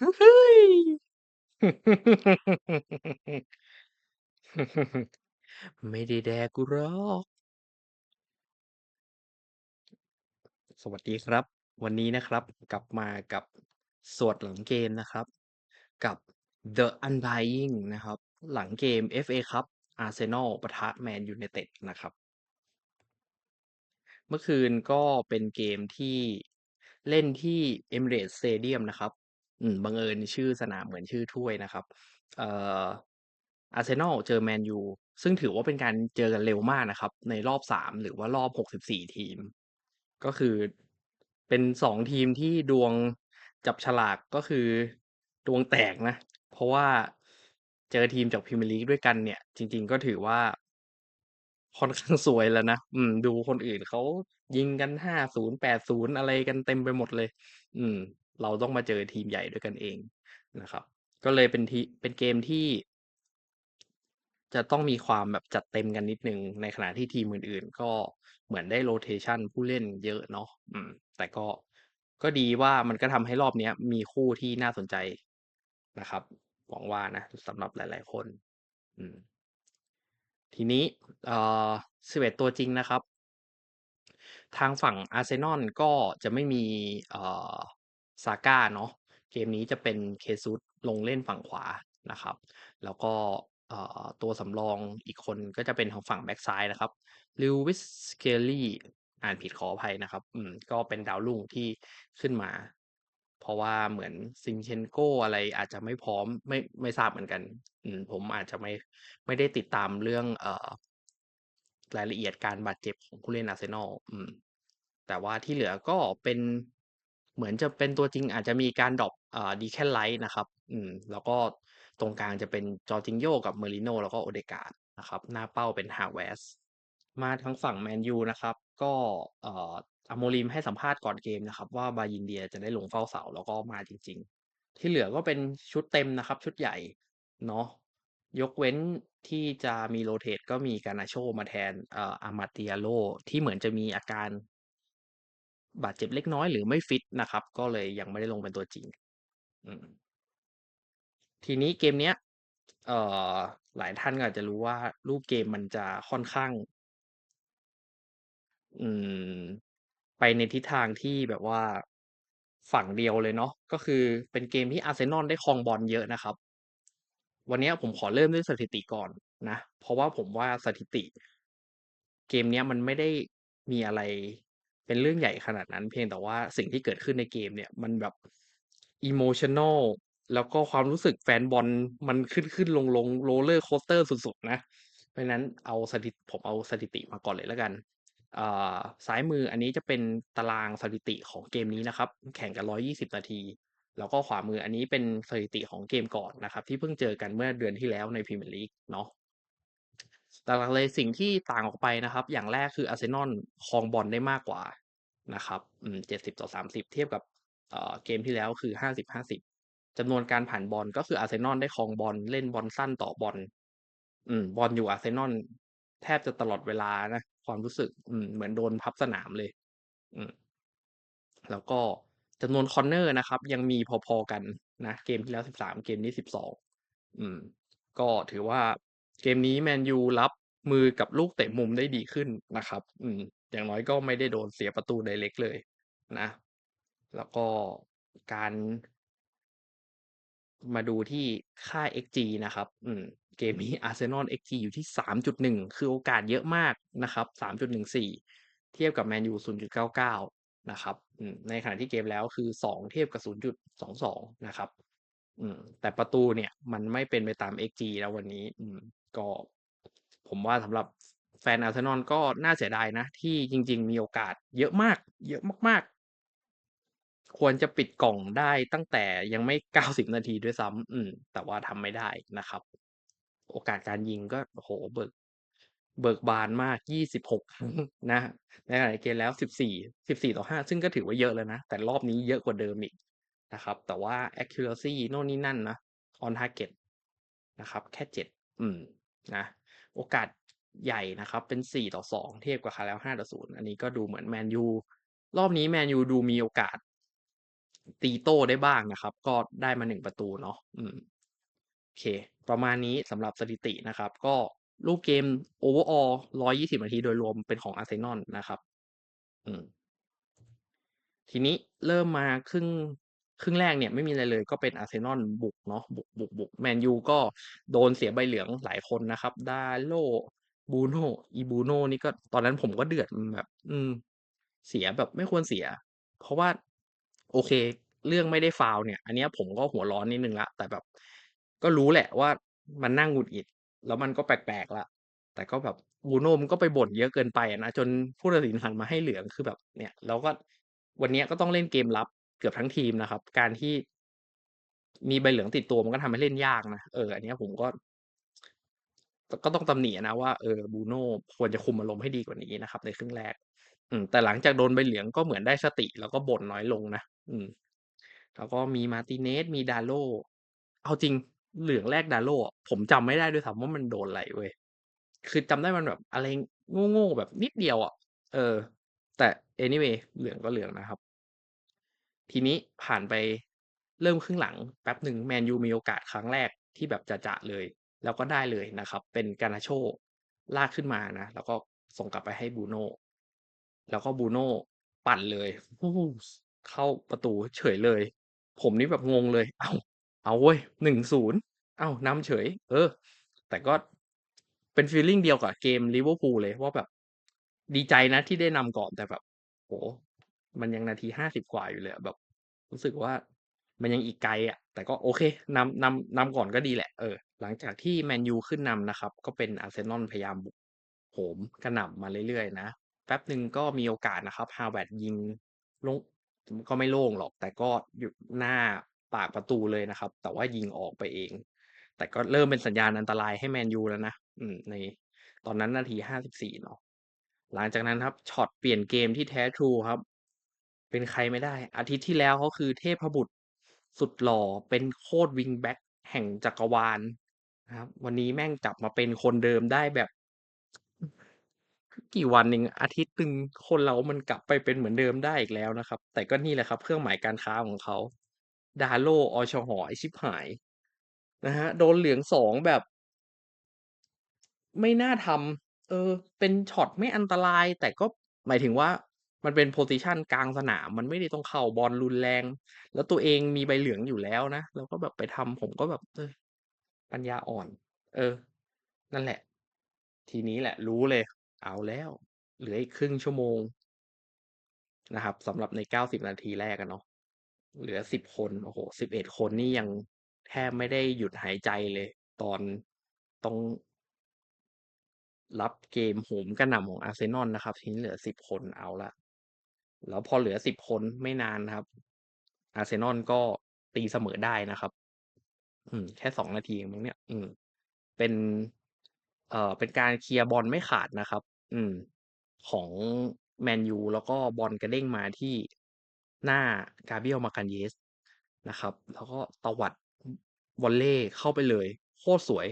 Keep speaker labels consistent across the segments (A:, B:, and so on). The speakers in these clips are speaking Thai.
A: เฮ้ย ไม่ได้แดกกูหรอก สวัสดีครับ วันนี้นะครับกลับมากับสวดหลังเกมนะครับ กับ The Undying นะครับ หลังเกม FA ครับ Arsenal ปะทะแมนยูไนเต็ดนะครับ เมื่อคืนก็เป็นเกมที่เล่นที่ Emirates Stadium นะครับ อืม บังเอิญชื่อสนามเหมือนชื่อถ้วยนะครับ เอ่อ Arsenal เจอแมนยู ซึ่งถือว่าเป็นการเจอกันเร็วมากนะครับ ในรอบ 3 หรือว่ารอบ 64 ทีม ก็คือเป็น2ทีมที่ดวงจับฉลากก็คือดวงแตกนะ เพราะว่าเจอทีมจากพรีเมียร์ลีกด้วยกันเนี่ย จริง ๆ ก็ถือว่า ค่อนข้างซวยแล้วนะ อืม ดูคนอื่นเขายิงกัน50 80อะไรกันเต็มไปหมดเลย อืม เราต้องมาเจอทีมใหญ่ด้วยกันเองนะครับ ก็เลยเป็นทีเป็นเกมที่ จะต้องมีความแบบจัดเต็มกันนิดนึง ในขณะที่ทีมอื่นๆ ก็เหมือนได้ rotation ผู้เล่นเยอะเนาะอืม แต่ก็ก็ดีว่ามันก็ทำให้รอบนี้มีคู่ที่น่าสนใจนะครับหวังว่านะสำหรับหลาย ๆ คน อืม ทีนี้เอ่อ11ตัวจริงนะครับ ทางฝั่ง Arsenal ก็จะไม่มีเอ่อ Saka เนาะเกมนี้จะเป็น Jesus ลงเล่นฝั่งขวานะครับ แล้วก็ตัวสำรองอีกคนก็จะเป็นทางฝั่งแบ็กซ้ายนะครับ Lewis Skelly อ่านผิดขออภัยนะครับ อืม ก็เป็นดาวรุ่งที่ขึ้นมา เพราะว่าเหมือน Zinchenko อะไรอาจจะไม่พร้อมไม่ไม่ทราบเหมือนกัน อืม ผมอาจจะไม่ไม่ได้ติดตามเรื่อง เอ่อรายละเอียดการบาดเจ็บของผู้เล่น Arsenal อืม แต่ว่าที่เหลือก็เป็น เหมือนจะเป็นตัวจริงอาจจะมีการดรอปอ่า Declan Rice นะครับ อืม แล้วก็ตรงกลางจะเป็น Jorginho กับ Merino แล้วก็ Odegaard นะครับ หน้าเป้าเป็น Havertz มาทางฝั่งแมนยูนะครับ ก็เอ่อ Amorim ให้สัมภาษณ์ก่อนเกมนะครับ ว่า Brahim Diaz จะได้ลงเฝ้าเสาแล้วก็มาจริง ๆ ที่เหลือก็เป็นชุดเต็มนะครับ ชุดใหญ่เนาะยกเว้นที่จะมี rotate ก็มี Garnacho มาแทนเอ่อ Amad Diallo ที่เหมือนจะมีอาการ บาดเจ็บเล็กน้อยหรือไม่ฟิตนะครับ ก็เลยยังไม่ได้ลงเป็นตัวจริงทีนี้เกมเนี้ย เอ่อ หลายท่านก็อาจจะรู้ว่ารูปเกมมันจะค่อนข้าง อืม ไปในทิศทางที่แบบว่าฝั่งเดียวเลยเนาะก็คือเป็นเกมที่ Arsenal ได้ครองบอลเยอะนะครับ วันนี้ผมขอเริ่มด้วยสถิติก่อนนะ เพราะว่าผมว่าสถิติ เกมนี้มันไม่ได้มีอะไร เป็นเรื่องใหญ่ขนาดนั้น เพียงแต่ว่าสิ่งที่เกิดขึ้นในเกมเนี่ยมันแบบ emotional แล้วก็ความรู้สึกแฟนบอลมันขึ้นๆลงๆ roller coaster สุดๆนะ เพราะนั้นเอาสถิติผมเอาสถิติมาก่อนเลยแล้วกันอ่าซ้ายมืออันนี้จะเป็นตารางสถิติของเกมนี้นะครับ แข่งกัน 120 นาที แล้วก็ขวามืออันนี้เป็นสถิติของเกมก่อนนะครับ ที่เพิ่งเจอกันเมื่อเดือนที่แล้วในพรีเมียร์ลีกเนาะ หลักๆเลยสิ่งที่ต่างออกไปนะครับ อย่างแรกคือ Arsenal ครองบอลได้มากกว่านะครับอืม70-30เทียบกับเกมที่แล้วคือ50-50จำนวนการผ่านบอลก็คือ Arsenal ได้ครองบอลเล่นบอลสั้นต่อบอลอืมบอลอยู่ Arsenal แทบจะตลอดเวลานะ ความรู้สึก อืมเหมือนโดนพับสนามเลย อืมแล้วก็จำนวนคอร์เนอร์นะครับ ยังมีพอๆกันนะ เกมที่แล้ว13เกมนี้12อืม ก็ถือว่า เกมนี้แมนยูรับมือกับลูกเตะมุมได้ดีขึ้นนะครับ อืม อย่างน้อยก็ไม่ได้โดนเสียประตู direct เลยนะ แล้วก็การมาดูที่ค่า XG นะครับ อืม เกมนี้ Arsenal XG อยู่ที่ 3.1 คือโอกาสเยอะมากนะครับ 3.14 เทียบกับแมนยู 0.99 นะครับ อืม ในขณะที่เกมแล้วคือ 2 เทียบกับ 0.22 นะครับ อืม แต่ประตูเนี่ย มันไม่เป็นไปตาม XG แล้ววันนี้ อืม ก็ผมว่าสำหรับแฟน Arsenal ก็น่าเสียดายนะ ที่จริง ๆ มีโอกาสเยอะมาก เยอะมากๆ ควรจะปิดกล่องได้ตั้งแต่ยังไม่ 90 นาทีด้วยซ้ำอืม แต่ว่าทำไม่ได้นะครับ โอกาสการยิงก็โอ้โฮเบิก เบิกบานมาก 26 ครั้งนะในหลายเกมแล้ว 14 14-5ซึ่งก็ถือว่าเยอะแล้วนะ แต่รอบนี้เยอะกว่าเดิมอีกนะครับ แต่ว่า accuracy โน่นนี่นั่นนะ on target นะครับ แค่ 7 อืม นะโอกาสใหญ่นะครับ เป็น4-2เทียบกับคราแล้ว5-0อันนี้ก็ดูเหมือนแมนยูรอบนี้แมนยูดูมีโอกาส ตีโต้ได้บ้างนะครับ ก็ได้มา1ประตูเนาะอืมโอเค ประมาณนี้สำหรับสถิตินะครับ ก็รูปเกม overall 120นาทีโดยรวมเป็นของอาร์เซนอลนะครับ อืมทีนี้เริ่มมาครึ่ง ครึ่งแรกเนี่ยไม่มีอะไรเลยก็เป็นอาร์เซนอลบุกเนาะบุกบุกบุกแมนยูก็โดนเสียใบเหลืองหลายคนนะครับ Dalot Bruno อี Bruno นี่ก็ตอนนั้นผมก็เดือดแบบ อืม เสียแบบไม่ควรเสีย เพราะว่า โอเค เรื่องไม่ได้ฟาวเนี่ย อันนี้ผมก็หัวร้อนนิดนึงล้วแต่แบบ ก็รู้แหละว่ามันน่าหงุดหงิด แล้วมันก็แปลกๆล้วแต่ก็แบบ Bruno มันก็ไปบ่นเยอะเกินไปนะจนผู้ตัดสินหันมาให้เหลืองคือแบบ เนี่ยเราก็วันนี้ก็ต้องเล่นเกมลับ เกือบทั้งทีมนะครับ การที่มีใบเหลืองติดตัวมันก็ทำให้เล่นยากนะเอออันนี้ผมก็ ก็ต้องตำหนินะว่าเออ Bruno ควรจะคุมอารมณ์ให้ดีกว่านี้นะครับ ในครึ่งแรก อืม แต่หลังจากโดนใบเหลืองก็เหมือนได้สติ แล้วก็บ่นน้อยลงนะอืม แล้วก็มี Martinez มี Dalot เอาจริงเหลืองแรก Dalot อะผมจำไม่ได้ด้วยซ้ำว่ามันโดนอะไรเว้ยคือจำได้มันแบบอะไรโง่ๆแบบนิดเดียวอะเออ แต่ anyway เหลืองก็เหลืองนะครับ ทีนี้ผ่านไปเริ่มครึ่งหลังแป๊บหนึ่งแมนยูมีโอกาสครั้งแรกที่แบบจะๆเลย แล้วก็ได้เลยนะครับ เป็น Garnacho ลากขึ้นมานะ แล้วก็ส่งกลับไปให้ Bruno แล้วก็ Bruno ปั่นเลยเข้าประตูเฉยเลย ผมนี่แบบงงเลย เอ้าเอาเว้ย1-0อ้านำเฉย เออ แต่ก็เป็นฟีลลิ่งเดียวกับเกมลิเวอร์พูลเลยว่าแบบดีใจนะที่ได้นำก่อนแต่แบบโอ้ มันยังนาที50กว่าอยู่เลยแบบ รู้สึกว่ามันยังอีกไกลอะ แต่ก็โอเคนำนำนำก่อนก็ดีแหละเออหลังจากที่แมนยูขึ้นนำนะครับ ก็เป็นอาร์เซนอลพยายามบุกโหมกระหน่ำมาเรื่อยๆนะ แป๊บหนึ่งก็มีโอกาสนะครับ Havertz ยิงโล่งก็ไม่โล่งหรอก แต่ก็อยู่หน้าปากประตูเลยนะครับ แต่ว่ายิงออกไปเอง แต่ก็เริ่มเป็นสัญญาณอันตรายให้แมนยูแล้วนะอืมในตอนนั้นนาที54เนาะหลังจากนั้นครับช็อตเปลี่ยนเกมที่แท้ทรูครับ เป็นใครไม่ได้ อาทิตย์ที่แล้วเขาคือเทพบุตรสุดหล่อเป็นโคตรวิงแบ็กแห่งจักรวาลนะครับ วันนี้แม่งกลับมาเป็นคนเดิมได้แบบ กี่วันเองอาทิตย์หนึ่งคนเรามันกลับไปเป็นเหมือนเดิมได้อีกแล้วนะครับ แต่ก็นี่แหละครับ เครื่องหมายการค้าของเขา Dalot อชห.ไอชิบหายนะครับโดนเหลือง2แบบ ไม่น่าทำเออ เป็นช็อตไม่อันตราย แต่ก็หมายถึงว่า มันเป็นโพซิชันกลางสนาม มันไม่ได้ต้องเข้าบอลรุนแรง แล้วตัวเองมีใบเหลืองอยู่แล้วนะแล้วก็แบบไปทำผมก็แบบเออปัญญาอ่อน เออ นั่นแหละ ทีนี้แหละ รู้เลย เอาแล้ว เหลืออีกครึ่งชั่วโมงนะครับสำหรับใน90นาทีแรกอะเนาะเหลือ10คนโอ้โฮ11คนนี่ยังแทบไม่ได้หยุดหายใจเลย ตอนต้องรับเกมโหมกระหน่ำของอาร์เซนอลนะครับทีนี้เหลือ10คนเอาล้ว แล้วพอเหลือ10คนไม่นานนะครับ อาร์เซนอลก็ตีเสมอได้นะครับ อืม แค่2นาทีเองมั้งเนี่ย อืม เป็น เอ่อ เป็นการเคลียร์บอลไม่ขาดนะครับ อืม ของแมนยูแล้วก็บอลกระเด้งมาที่หน้า Gabriel Magalhaes นะครับ แล้วก็ตวัดวอลเลย์เข้าไปเลย โคตรสวย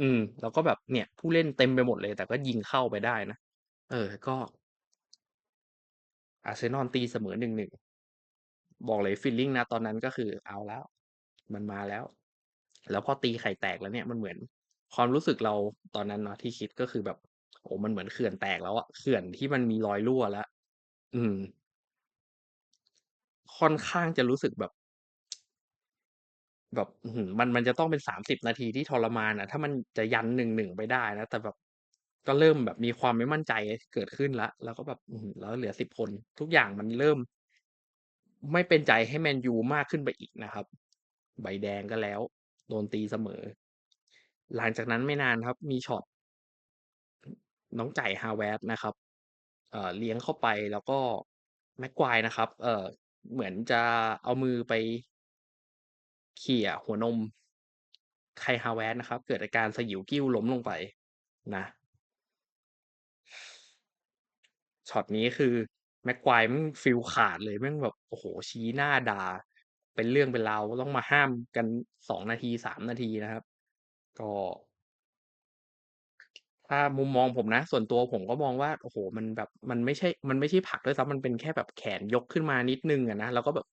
A: อืม แล้วก็แบบเนี่ย ผู้เล่นเต็มไปหมดเลย แต่ก็ยิงเข้าไปได้นะ เออ ก็ อาร์เซนอลตีเสมอ1-1บอกเลยฟีลลิ่งณตอนนั้นก็คือเอาแล้ว มันมาแล้ว แล้วพอตีไข่แตกแล้วเนี่ยมันเหมือน ความรู้สึกเราตอนนั้นเนาะที่คิดก็คือแบบ โอ้มันเหมือนเขื่อนแตกแล้วอะเขื่อนที่มันมีรอยรั่วแล้วอืม ค่อนข้างจะรู้สึกแบบ แบบมันมันจะต้องเป็น30นาทีที่ทรมานอะถ้ามันจะยัน1-1ไปได้นะแต่แบบ ก็เริ่มแบบมีความไม่มั่นใจเกิดขึ้นแล้ว แล้วก็แบบอื้อฮือแล้วเหลือ10คน ทุกอย่างมันเริ่ม ไม่เป็นใจให้แมนยูมากขึ้นไปอีกนะครับ ใบแดงก็แล้ว โดนตีเสมอ หลังจากนั้นไม่นานครับ มีช็อตน้องไก่ Havertz นะครับ เอ่อเลี้ยงเข้าไปแล้วก็ Maguire นะครับ เอ่อเหมือนจะเอามือไปเขี่ยหัวนม Kai Havertz นะครับ เกิดอาการสยิวกิ้วล้มลงไปนะ ช็อตนี้คือ Maguire แม่งฟีลขาดเลยแม่งแบบโอ้โฮชี้หน้าด่า เป็นเรื่องเป็นราวต้องมาห้ามกัน2นาที3นาทีนะครับ ก็ ถ้ามุมมองผมนะ ส่วนตัวผมก็มองว่าโอ้โฮมันแบบ มันไม่ใช่ มันไม่ใช่ผลักด้วยซ้ำมันเป็นแค่แบบแขนยกขึ้นมานิดนึงอะนะแล้วก็แบบ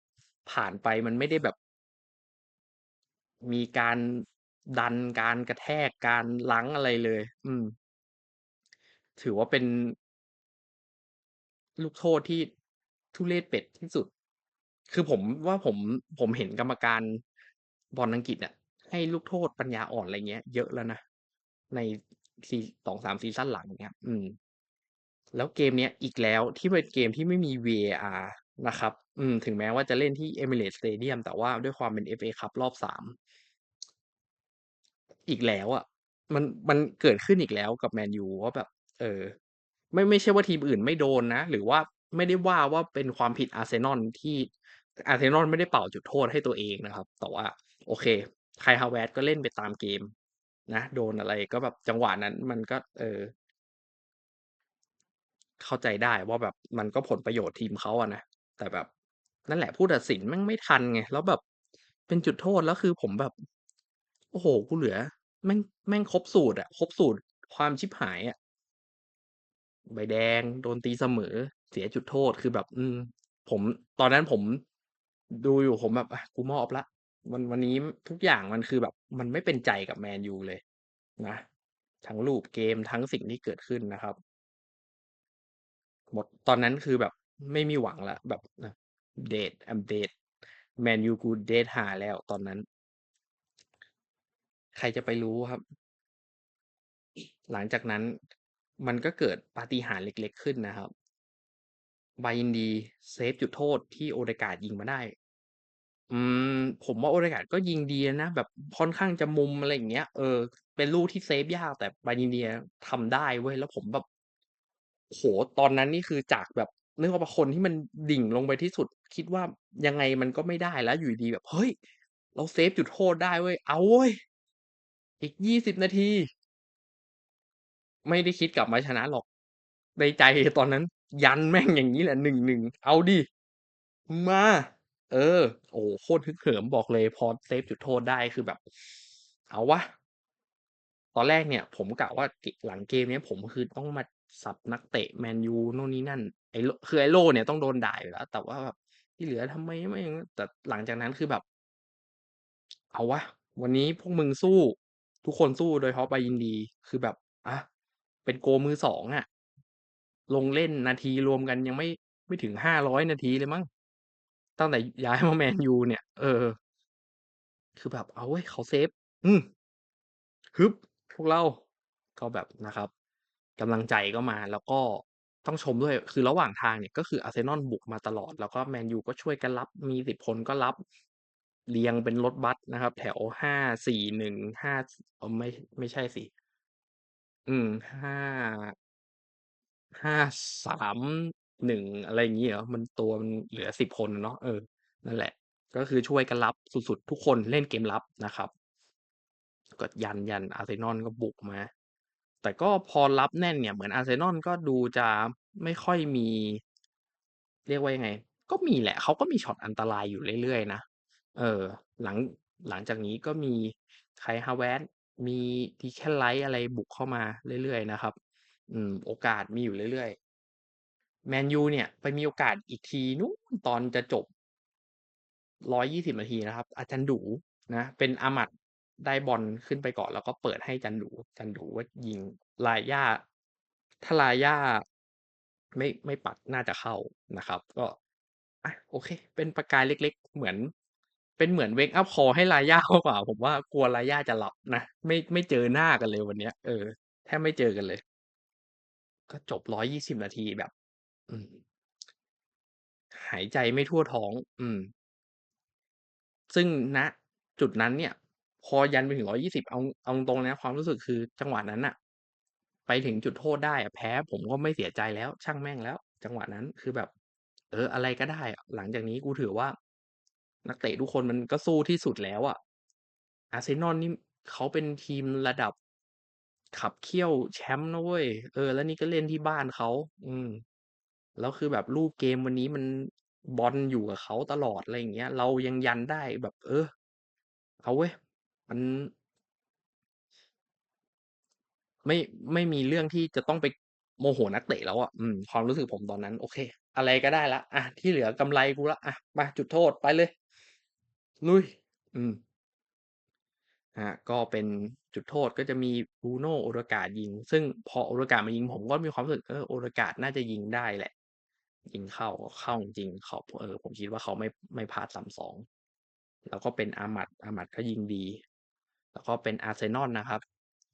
A: ผ่านไปมันไม่ได้แบบ มีการดันการกระแทกการรั้งอะไรเลย อืม ถือว่าเป็น ลูกโทษที่ทุเรศเป็ดที่สุด คือผมว่าผมผมเห็นกรรมการบอลอังกฤษอะให้ลูกโทษปัญญาอ่อนอะไรเงี้ย เยอะแล้วนะ ในซี2-3ซีซั่นหลังเนี้ย อืม แล้วเกมเนี้ยอีกแล้วที่เป็นเกมที่ไม่มี VAR นะครับ อืม ถึงแม้ว่าจะเล่นที่ Emirates Stadium แต่ว่าด้วยความเป็น FA คัปรอบ3อีกแล้วอะ มันมันเกิดขึ้นอีกแล้วกับแมนยูว่าแบบ เออ ไม่ไม่ใช่ว่าทีมอื่นไม่โดนนะ หรือว่าไม่ได้ว่าว่าเป็นความผิดอาร์เซนอลที่อาร์เซนอลไม่ได้เป่าจุดโทษให้ตัวเองนะครับ แต่ว่าโอเค Kai Havertz ก็เล่นไปตามเกม นะโดนอะไรก็แบบจังหวะนั้น มันก็ เออ เข้าใจได้ว่าแบบมันก็ผลประโยชน์ทีมเขาอะนะแต่แบบ นั่นแหละผู้ตัดสินแม่งไม่ทันไงแล้วแบบเป็นจุดโทษแล้วคือผมแบบ โอ้โฮกูเหลือ แม่งแม่งครบสูตรอะครบสูตรความชิบหายอะ ใบแดง โดนตีเสมอ เสียจุดโทษคือแบบ อืม ผมตอนนั้นผมดูอยู่ผมแบบอะกูมอบล้ววันวันนี้ทุกอย่างมันคือแบบ มันไม่เป็นใจกับแมนยูเลย นะทั้งรูปเกมทั้งสิ่งที่เกิดขึ้นนะครับ หมดตอนนั้นคือแบบไม่มีหวังล้วแบบอะ dead I'm dead แมนยูกู dead ห่าแล้วตอนนั้น ใครจะไปรู้ครับ หลังจากนั้น มันก็เกิดปาฏิหาริย์เล็ก ๆ ขึ้นนะครับ บายินดีเซฟจุดโทษที่ Odegaard ยิงมาได้ อืม ผมว่า Odegaard ก็ยิงดีนะ แบบค่อนข้างจะมุมอะไรอย่างเงี้ย เออ เป็นลูกที่เซฟยากแต่บายินเดียทำได้เว้ย แล้วผมแบบโอ้โฮตอนนั้นนี่คือจากแบบนึกออกเปล่าคนที่มันดิ่งลงไปที่สุด คิดว่ายังไงมันก็ไม่ได้แล้วอยู่ดีแบบ เฮ้ย เราเซฟจุดโทษได้เว้ย เอาเว้ย อีก20นาที ไม่ได้คิดกลับมาชนะหรอก ในใจตอนนั้น ยันแม่งอย่างงี้แหละ 1-1 เอาดิ มา เออ โอ้โฮ โคตรฮึกเหิมบอกเลย พอเซฟจุดโทษได้คือแบบ เอาวะ ตอนแรกเนี่ยผมกะว่า ก หลังเกมเนี้ย ผมคือต้องมาสับนักเตะแมนยูนู่นนี่นั่น ไอ้โล่คือไอ้โล่เนี่ยต้องโดนด่าอยู่แล้ว แต่ว่าแบบที่เหลือทำไมไม่ แต่หลังจากนั้นคือแบบ เอาวะ วันนี้พวกมึงสู้ ทุกคนสู้ โดยเฉพาะบายินดี คือแบบ อะ เป็นโกลมือ2อะลงเล่นนาทีรวมกันยังไม่ไม่ถึง500นาทีเลยมั้งตั้งแต่ย้ายมาแมนยูเนี่ย เออ คือแบบเอาเว้ยเขาเซฟ อืมฮึบพวกเราก็แบบนะครับกำลังใจก็มาแล้วก็ต้องชมด้วย คือระหว่างทางเนี่ยก็คืออาร์เซนอลบุกมาตลอด แล้วก็แมนยูก็ช่วยกันรับ มี10คนก็รับ เรียงเป็นรถบัสนะครับ แถว5-4-1 5สอ๋อไม่ไม่ใช่สิ อืม 5 5-3-1 อะไรอย่างงี้เหรอ?มันตัวมันเหลือ 10 คนอะเนาะ เออ นั่นแหละ ก็คือช่วยกันรับสุด ๆ ทุกคนเล่นเกมรับนะครับ ก็ยัน ยัน อาร์เซนอลก็บุกมา แต่ก็พอรับแน่นเนี่ย เหมือนอาร์เซนอลก็ดูจะไม่ค่อยมี เรียกว่ายังไง ก็มีแหละ เขาก็มีช็อตอันตรายอยู่เรื่อย ๆ นะ เออ หลัง หลังจากนี้ก็มี Kai Havertz มี Declan Rice อะไรบุกเข้ามาเรื่อยๆนะครับ อืม โอกาสมีอยู่เรื่อยๆแมนยูเนี่ย ไปมีโอกาสอีกทีนู้นตอนจะจบ120นาทีนะครับ อาจันดูนะ เป็นอามัดได้บอลขึ้นไปก่อน แล้วก็เปิดให้จันดูจันดูก็ยิง Raya ถ้า Raya ไม่ไม่ปัดน่าจะเข้านะครับ ก็อะโอเค เป็นประกายเล็ก ๆ เหมือน เป็นเหมือน wake up call ให้ Raya มากกว่า ผมว่ากลัว Raya จะหลับนะ ไม่ไม่เจอหน้ากันเลยวันเนี้ย เออ แทบไม่เจอกันเลย ก็จบ120นาทีแบบ อืม หายใจไม่ทั่วท้อง อืม ซึ่งณจุดนั้นเนี่ย พอยันไปถึง120เอาเอาตรงนะความรู้สึกคือจังหวะนั้นน่ะไปถึงจุดโทษได้อะแพ้ผมก็ไม่เสียใจแล้ว ช่างแม่งแล้ว จังหวะนั้นคือแบบ เออ อะไรก็ได้อะหลังจากนี้กูถือว่า นักเตะทุกคนมันก็สู้ที่สุดแล้วอะอาร์เซนอลนี่เขาเป็นทีมระดับขับเคี่ยวแชมป์นะเว้ย เออ แล้วนี่ก็เล่นที่บ้านเขา อืม แล้วคือแบบรูปเกมวันนี้มันบอลอยู่กับเขาตลอดอะไรอย่างเงี้ย เรายังยันได้แบบ เออ เอาเว้ย มัน ไม่ไม่มีเรื่องที่จะต้องไปโมโหนักเตะแล้วอะอืม ความรู้สึกผมตอนนั้น โอเค อะไรก็ได้ล้วอะที่เหลือกำไรกูล้วอะมาจุดโทษไปเลย ลุย อืมครับก็เป็นจุดโทษ ก็จะมี Bruno Odegard ยิง ซึ่งพอ Odegard มายิง ผมก็มีความรู้สึก เออ Odegard น่าจะยิงได้แหละ ยิงเข้า เข้าจริง ๆ เขา เออ ผมคิดว่าเขาไม่ ไม่พลาดซ้ำสองแล้วก็เป็น Ahmad Ahmad ก็ยิงดี แล้วก็เป็นอาร์เซนอลนะครับ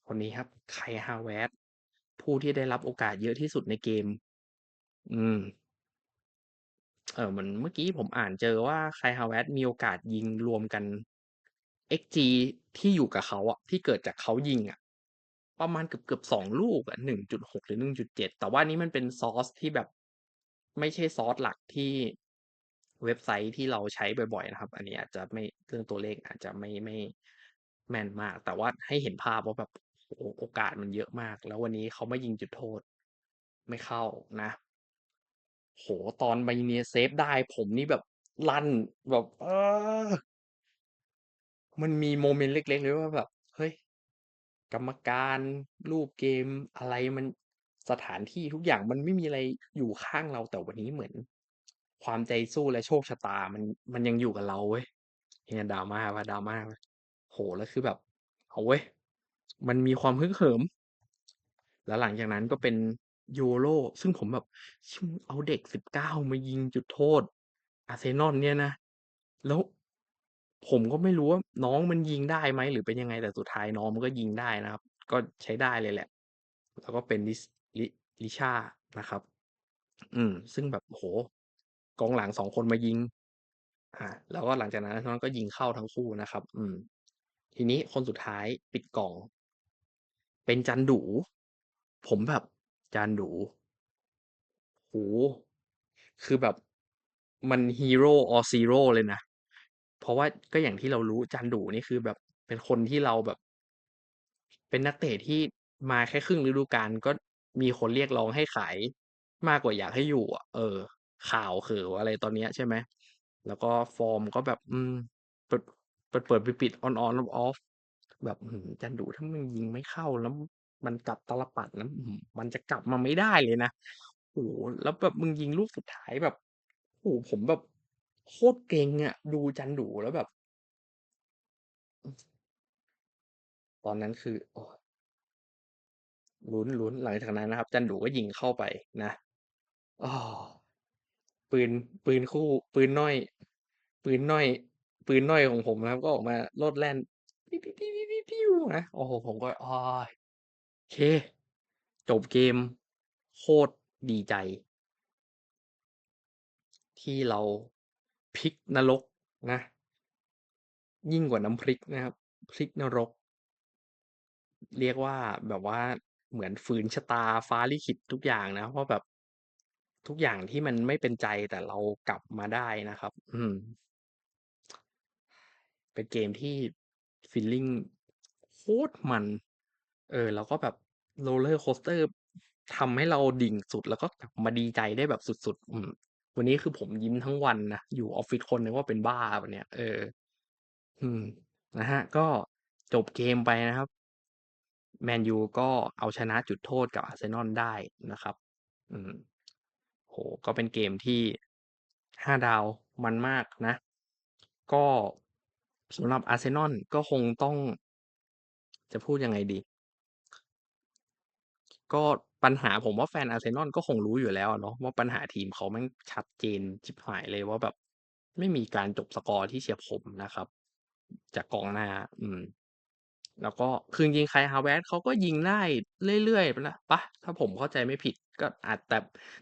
A: คนนี้ครับ Kai Havertz ผู้ที่ได้รับโอกาสเยอะที่สุดในเกม อืม เออเหมือนเมื่อกี้ผมอ่านเจอว่า Kai Havertz มีโอกาสยิงรวมกัน XG ที่อยู่กับเขาอะที่เกิดจากเขายิงอะประมาณเกือบๆ2ลูกอะ1.6หกหรือ1.7แต่ว่านี้มันเป็นซอสที่แบบ ไม่ใช่ซอสหลักที่เว็บไซต์ที่เราใช้บ่อยๆนะครับ อันนี้อาจจะไม่เรื่องตัวเลขอาจจะไม่ไม่แม่นมาก แต่ว่าให้เห็นภาพว่าแบบโอ้โอกาสมันเยอะมาก แล้ววันนี้เขาไมายิงจุดโทษ ไม่เข้านะ โอ้โฮตอน Maeuwais เซฟได้ผมนี่แบบลั่นแบบเออมันมีโมเมนต์เล็กๆเลยว่าแบบ เฮ้ย กรรมการรูปเกมอะไรมันสถานที่ทุกอย่างมันไม่มีอะไรอยู่ข้างเราแต่วันนี้เหมือน ความใจสู้และโชคชะตามันมันยังอยู่กับเราเว้ยเนี่ย drama เปล่า drama เปล่าโอ้โฮแล้วคือแบบเอาเว้ยมันมีความฮึกเหิม แล้วหลังจากนั้นก็เป็น Yoro ซึ่งผมแบบเอาเด็ก19มายิงจุดโทษ อาร์เซนอลเนี่ยนะ แล้วผมก็ไม่รู้ว่าน้องมันยิงได้ไหม หรือเป็นยังไงแต่สุดท้ายน้องมันก็ยิงได้นะครับ ก็ใช้ได้เลยแหละ แล้วก็เป็น Lis ลิ Licha นะครับ อืม ซึ่งแบบโอ้โฮกองหลัง2คนมายิง อ่า แล้วก็หลังจากนั้นอาร์เซนอลก็ยิงเข้าทั้งคู่นะครับ อืม ทีนี้คนสุดท้ายปิดกล่อง เป็นจันดู ผมแบบ จันดูโอ้โฮคือแบบมัน Hero or Zero เลยนะ เพราะว่าก็อย่างที่เรารู้จันดูนี่คือแบบเป็นคนที่เราแบบ เป็นนักเตะที่มาแค่ครึ่งฤดูกาลก็มีคนเรียกร้องให้ขายมากกว่าอยากให้อยู่อะเออ ข่าวเข่าวอะไรตอนเนี้ยใช่ไหม แล้วก็ฟอร์มก็แบบ อืม เปิดเปิดๆปิดๆ on on off off แบบอื้อฮือจันดูถ้ามันยิงไม่เข้าแล้ว มันกลับตาลปัตรนะอื้อฮือ มันจะกลับมาไม่ได้เลยนะ โอ้โฮ แล้วแบบมึงยิงลูกสุดท้ายแบบ โอ้โฮ ผมแบบโคตรเกร็งอะ ดูจันดูแล้วแบบ อือ ตอนนั้นคือ โอ้ ลุ้น ๆ หลังจากนั้นนะครับ จันดูก็ยิงเข้าไปนะ อ้อ ปืน ปืนคู่ ปืนน่อย ปืนน่อย ปืนน่อยของผมนะครับ ก็ออกมาโลดแล่น นะ โอ้โฮ ผมก็ โอ๊ย เค จบเกม โคตรดีใจ ที่เราพลิกนรกนะ ยิ่งกว่าน้ำพริกนะครับ พลิกนรก เรียกว่าแบบว่าเหมือนฝืนชะตาฟ้าลิขิตทุกอย่างนะว่าะแบบทุกอย่างที่มันไม่เป็นใจแต่เรากลับมาได้นะครับ อืม เป็นเกมที่ฟีลลิ่งโคตรมัน เออแล้วก็แบบ roller coaster ทำให้เราดิ่งสุด แล้วก็กลับมาดีใจได้แบบสุด ๆ อืม วันนี้คือผมยิ้มทั้งวันนะ อยู่ออฟฟิศคนนึกว่าเป็นบ้าวันเนี้ยเออ อืม นะครับ ก็จบเกมไปนะครับ แมนยูก็เอาชนะจุดโทษกับอาร์เซนอลได้นะครับ อืม โอ้โฮ ก็เป็นเกมที่ 5 ดาว มันมากนะ ก็สำหรับอาร์เซนอลก็คงต้อง จะพูดยังไงดี ก็ปัญหาผมว่าแฟนอาร์เซนอลก็คงรู้อยู่แล้วอะเนาะว่าปัญหาทีมเขาแม่งชัดเจนชิบหายเลยว่าแบบ ไม่มีการจบสกอร์ที่เฉียบคมนะครับ จากกองหน้า อืม แล้วก็คือจริงๆ Kai Havertz เขาก็ยิงได้เรื่อยๆนะปล่าถ้าผมเข้าใจไม่ผิดก็อาจแต่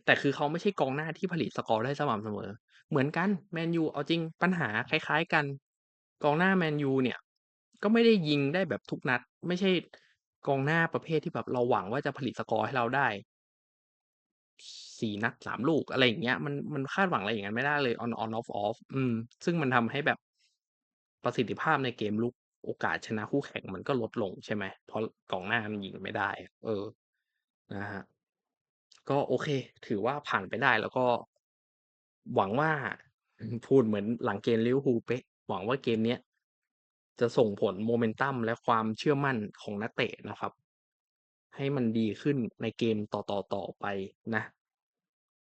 A: แต่คือเขาไม่ใช่กองหน้าที่ผลิตสกอร์ได้สม่ำเสมอ เหมือนกันแมนยูเอาจริงปัญหาคล้าย ๆ กัน กองหน้าแมนยูเนี่ย ก็ไม่ได้ยิงได้แบบทุกนัด ไม่ใช่ กองหน้าประเภทที่แบบเราหวังว่าจะผลิตสกอร์ให้เราได้4นัด3ลูกอะไรอย่างเงี้ยมันมันคาดหวังอะไรอย่างงั้นไม่ได้เลย on on off off อืม ซึ่งมันทำให้แบบประสิทธิภาพในเกมรุกโอกาสชนะคู่แข่งมันก็ลดลงใช่ไหมเพราะกองหน้ามันยิงไม่ได้ เออนะครับก็โอเค ถือว่าผ่านไปได้แล้วก็ หวังว่าพูดเหมือนหลังเกมลิเวอร์พูลเป๊ะหวังว่าเกมเนี้ย จะส่งผล Momentum และความเชื่อมั่นของนักเตะนะครับ ให้มันดีขึ้นในเกมต่อๆๆไปนะ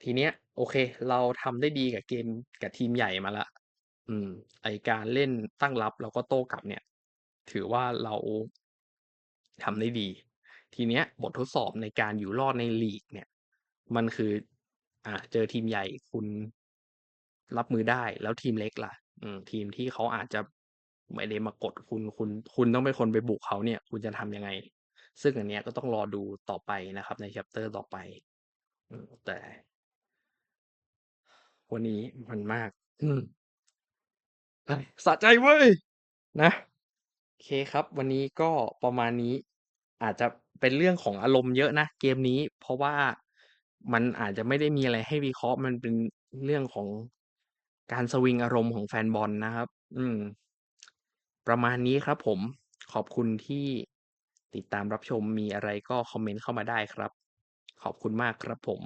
A: ทีเนี้ย โอเค เราทำได้ดีกับเกมกับทีมใหญ่มาล้วอืม ไอการเล่นตั้งรับแล้วก็โต้กลับเนี่ย ถือว่าเราทำได้ดี ทีเนี้ย บททดสอบในการอยู่รอดในลีก เนี่ย มันคือ อ่าเจอทีมใหญ่คุณรับมือได้แล้วทีมเล็กล่ะ อืม ทีมที่เขาอาจจะ ไม่ได้มากดคุณคุณคุณต้องเป็นคนไปบุกเขาเนี่ย คุณจะทำยังไง?ซึ่งอันเนี้ยก็ต้องรอดูต่อไปนะครับ ในแชปเตอร์ต่อไปแต่ วันนี้มันมาก อืมสะใจเว้ย!นะโอเคครับ วันนี้ก็ประมาณนี้ อาจจะเป็นเรื่องของอารมณ์เยอะนะ เกมนี้ เพราะว่ามันอาจจะไม่ได้มีอะไรให้วิเคราะห์มันเป็นเรื่องของการสวิงอารมณ์ของแฟนบอลนะครับ อืม ประมาณนี้ครับผมขอบคุณที่ติดตามรับชมมีอะไรก็คอมเมนต์เข้ามาได้ครับ ขอบคุณมากครับผม